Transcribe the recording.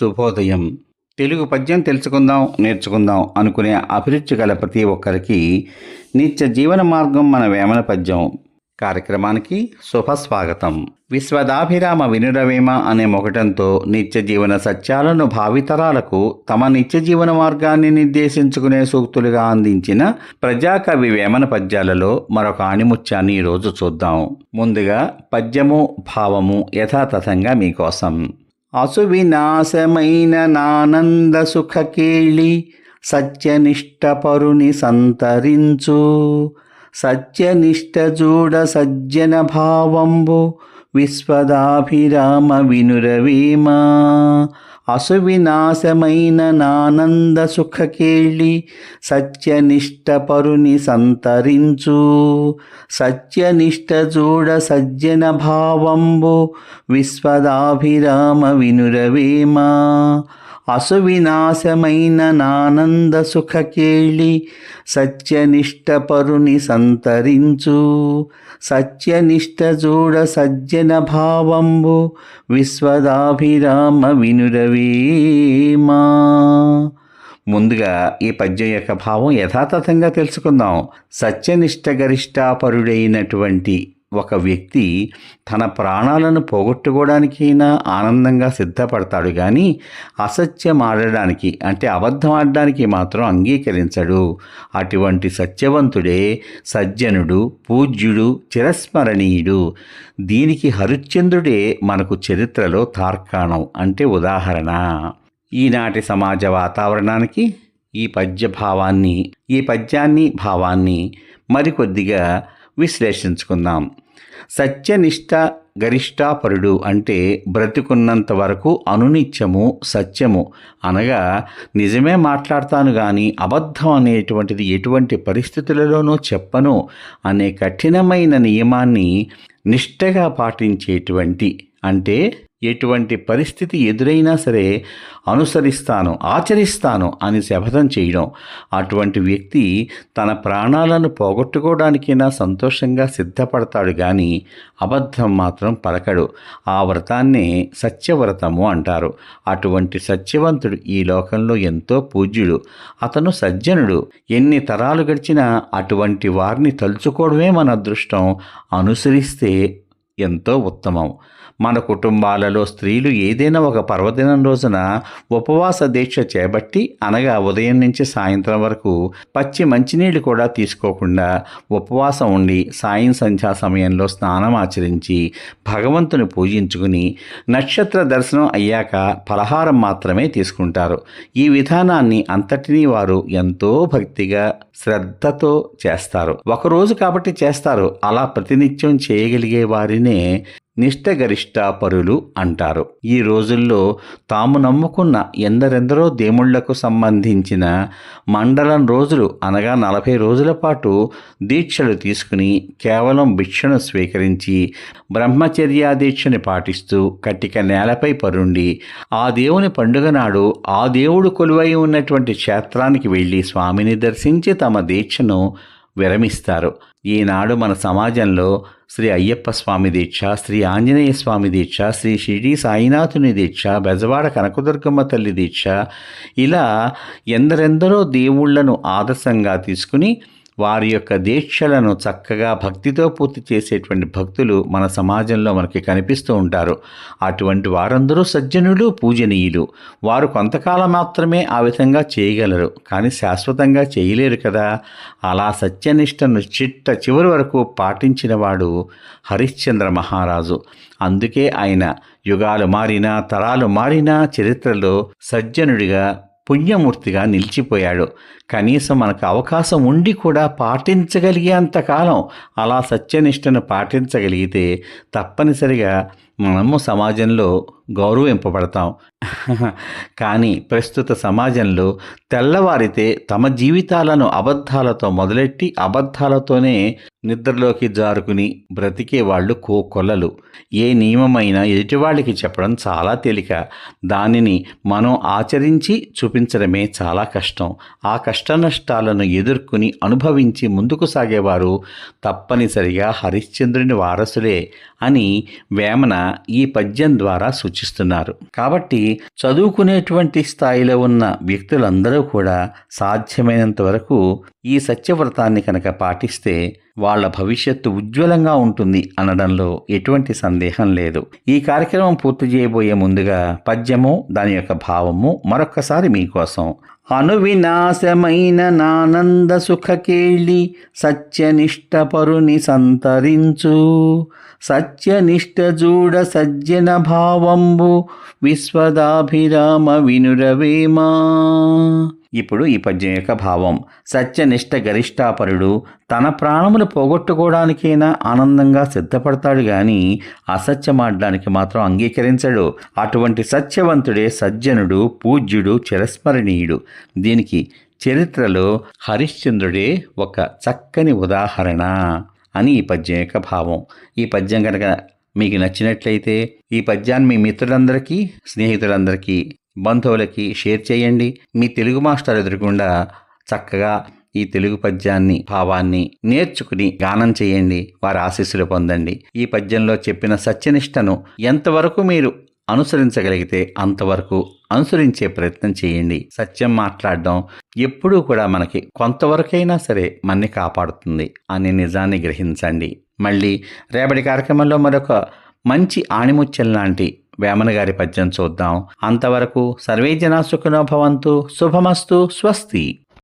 శుభోదయం. తెలుగు పద్యం తెలుసుకుందాం నేర్చుకుందాం అనుకునే అభిరుచి గల ప్రతి ఒక్కరికి నిత్య జీవన మార్గం మన వేమన పద్యం. కార్యక్రమానికి శుభస్వాగతం. విశ్వదాభిరామ వినురవేమ అనే మొకటంతో నిత్య జీవన సత్యాలను భావితరాలకు తమ నిత్య జీవన మార్గాన్ని నిర్దేశించుకునే సూక్తులుగా అందించిన ప్రజాకవి వేమన పద్యాలలో మరొక ఆణిముత్యాన్ని ఈరోజు చూద్దాం. ముందుగా పద్యము భావము యథాతథంగా మీకోసం. అసువినాశమైన నానంద సుఖకేళి సత్యనిష్టపరుని సంతరించు. సత్యనిష్ట చూడ సజ్జన భావంబు విశ్వదాభిరామ వినురవీమా. అసువినాశమైన నానంద సుఖకేళి సత్యనిష్ట పరుని సంతరించు. సత్యనిష్ట చూడ సజ్జన భావంబు విశ్వదాభిరామ వినురవేమా. అసువినాశమైన నానంద సుఖకేళి సత్యనిష్ట పరుని సంతరించు. సత్యనిష్ట చూడ సజ్జన భావంబు విశ్వదాభిరామ వినురవేమా. ముందుగా ఈ పద్యం యొక్క భావం యథాతథంగా తెలుసుకుందాం. సత్యనిష్ట గరిష్టాపరుడైనటువంటి ఒక వ్యక్తి తన ప్రాణాలను పోగొట్టుకోవడానికైనా ఆనందంగా సిద్ధపడతాడు కానీ అసత్యం ఆడడానికి అంటే అబద్ధం ఆడడానికి మాత్రం అంగీకరించడు. అటువంటి సత్యవంతుడే సజ్జనుడు పూజ్యుడు చిరస్మరణీయుడు. దీనికి హరిశ్చంద్రుడే మనకు చరిత్రలో తార్కాణం అంటే ఉదాహరణ. ఈనాటి సమాజ వాతావరణానికి ఈ పద్య భావాన్ని ఈ పద్యాన్ని భావాన్ని మరికొద్దిగా విశ్లేషించుకుందాం. సత్యనిష్ట గరిష్టాపరుడు అంటే బ్రతికున్నంత వరకు అనునిత్యము సత్యము. అనగా నిజమే మాట్లాడతాను కానీ అబద్ధం అనేటువంటిది ఎటువంటి పరిస్థితులలోనూ చెప్పను అనే కఠినమైన నియమాన్ని నిష్టగా పాటించేటువంటి అంటే ఎటువంటి పరిస్థితి ఎదురైనా సరే అనుసరిస్తాను ఆచరిస్తాను అని శపథం చేయడం. అటువంటి వ్యక్తి తన ప్రాణాలను పోగొట్టుకోవడానికైనా సంతోషంగా సిద్ధపడతాడు కానీ అబద్ధం మాత్రం పలకడు. ఆ వ్రతాన్నే సత్యవ్రతము అంటారు. అటువంటి సత్యవంతుడు ఈ లోకంలో ఎంతో పూజ్యుడు. అతను సజ్జనుడు. ఎన్ని తరాలు గడిచినా అటువంటి వారిని తలుచుకోవడమే మన అదృష్టం. అనుసరిస్తే ఎంతో ఉత్తమం. మన కుటుంబాలలో స్త్రీలు ఏదైనా ఒక పర్వదినం రోజున ఉపవాస దీక్ష చేపట్టి అనగా ఉదయం నుంచి సాయంత్రం వరకు పచ్చి మంచినీళ్ళు కూడా తీసుకోకుండా ఉపవాసం ఉండి సాయం సంధ్యా సమయంలో స్నానం ఆచరించి భగవంతుని పూజించుకుని నక్షత్ర దర్శనం అయ్యాక ఫలహారం మాత్రమే తీసుకుంటారు. ఈ విధానాన్ని అంతటినీ వారు ఎంతో భక్తిగా శ్రద్ధతో చేస్తారు. ఒకరోజు కాబట్టి చేస్తారు. అలా ప్రతినిత్యం చేయగలిగే వారిని నిష్టగరిష్టాపరులు అంటారు. ఈ రోజుల్లో తాము నమ్ముకున్న ఎందరెందరో దేవుళ్ళకు సంబంధించిన మండలం రోజులు అనగా నలభై రోజుల పాటు దీక్షలు తీసుకుని కేవలం భిక్షను స్వీకరించి బ్రహ్మచర్యా దీక్షని పాటిస్తూ కట్టిక నేలపై పరుండి ఆ దేవుని పండుగ నాడు ఆ దేవుడు కొలువై ఉన్నటువంటి క్షేత్రానికి వెళ్ళి స్వామిని దర్శించి తమ దీక్షను విరమిస్తారు. ఈనాడు మన సమాజంలో శ్రీ అయ్యప్ప స్వామి దీక్ష శ్రీ ఆంజనేయ స్వామి దీక్ష శ్రీ షిడి సాయినాథుని దీక్ష బెజవాడ కనకదుర్గమ్మ తల్లి దీక్ష ఇలా ఎందరెందరో దేవుళ్ళను ఆదర్శంగా తీసుకుని వారి యొక్క దీక్షలను చక్కగా భక్తితో పూర్తి చేసేటువంటి భక్తులు మన సమాజంలో మనకి కనిపిస్తూ ఉంటారు. అటువంటి వారందరూ సజ్జనులు పూజనీయులు. వారు కొంతకాలం మాత్రమే ఆ విధంగా చేయగలరు. కానీ శాశ్వతంగా చేయలేరు కదా. అలా సత్యనిష్టను చిట్ట చివరి వరకు పాటించిన వాడు హరిశ్చంద్ర మహారాజు. అందుకే ఆయన యుగాలు మారినా తరాలు మారినా చరిత్రలో సజ్జనుడిగా పుణ్యమూర్తిగా నిలిచిపోయాడు. కనీసం మనకు అవకాశం ఉండి కూడా పాటించగలిగేంత కాలం అలా సత్యనిష్టను పాటించగలిగితే తప్పనిసరిగా మనము సమాజంలో గౌరవింపబడతాం. కానీ ప్రస్తుత సమాజంలో తెల్లవారితే తమ జీవితాలను అబద్ధాలతో మొదలెట్టి అబద్ధాలతోనే నిద్రలోకి జారుకుని బ్రతికే వాళ్ళు కోకొల్లలు. ఏ నియమమైనా ఎదుటివాళ్ళకి చెప్పడం చాలా తేలిక. దానిని మనం ఆచరించి చూపించడమే చాలా కష్టం. ఆ కష్ట నష్టాలను ఎదుర్కొని అనుభవించి ముందుకు సాగేవారు తప్పనిసరిగా హరిశ్చంద్రుని వారసులే అని వేమన ఈ పద్యం ద్వారా సూచిస్తున్నారు. కాబట్టి చదువుకునేటువంటి స్థాయిలో ఉన్న వ్యక్తులందరూ కూడా సాధ్యమైనంత వరకు ఈ సత్యవ్రతాన్ని కనుక పాటిస్తే వాళ్ళ భవిష్యత్తు ఉజ్వలంగా ఉంటుంది అనడంలో ఎటువంటి సందేహం లేదు. ఈ కార్యక్రమం పూర్తి చేయబోయే ముందుగా పద్యము దాని యొక్క భావము మరొక్కసారి మీకోసం. అనువినాశమైన నానంద సుఖకేళి సత్యనిష్టపరుని సంతరించు. సత్యనిష్ట జూడ సజ్జన భావంబు విశ్వదాభిరామ వినురవేమా. ఇప్పుడు ఈ పద్యం యొక్క భావం. సత్యనిష్ట గరిష్టాపరుడు తన ప్రాణములు పోగొట్టుకోవడానికైనా ఆనందంగా సిద్ధపడతాడు గాని అసత్యమాడడానికి మాత్రం అంగీకరించడు. అటువంటి సత్యవంతుడే సజ్జనుడు పూజ్యుడు చిరస్మరణీయుడు. దీనికి చరిత్రలో హరిశ్చంద్రుడే ఒక చక్కని ఉదాహరణ అని ఈ పద్యం యొక్క భావం. ఈ పద్యం కనుక మీకు నచ్చినట్లయితే ఈ పద్యాన్ని మీ మిత్రులందరికీ స్నేహితులందరికీ బంధువులకి షేర్ చేయండి. మీ తెలుగు మాస్టర్ ఎదురుకుండా చక్కగా ఈ తెలుగు పద్యాన్ని భావాన్ని నేర్చుకుని గానం చేయండి. వారి ఆశీస్సులు పొందండి. ఈ పద్యంలో చెప్పిన సత్యనిష్టను ఎంతవరకు మీరు అనుసరించగలిగితే అంతవరకు అనుసరించే ప్రయత్నం చేయండి. సత్యం మాట్లాడడం ఎప్పుడూ కూడా మనకి కొంతవరకైనా సరే మన్ని కాపాడుతుంది అనే నిజాన్ని గ్రహించండి. మళ్ళీ రేపటి కార్యక్రమంలో మరొక మంచి ఆణిముత్యం లాంటి వేమన గారి పద్యం చూద్దాం. అంతవరకు సర్వే జనా సుఖనోభవంతు శుభమస్తు. స్వస్తి.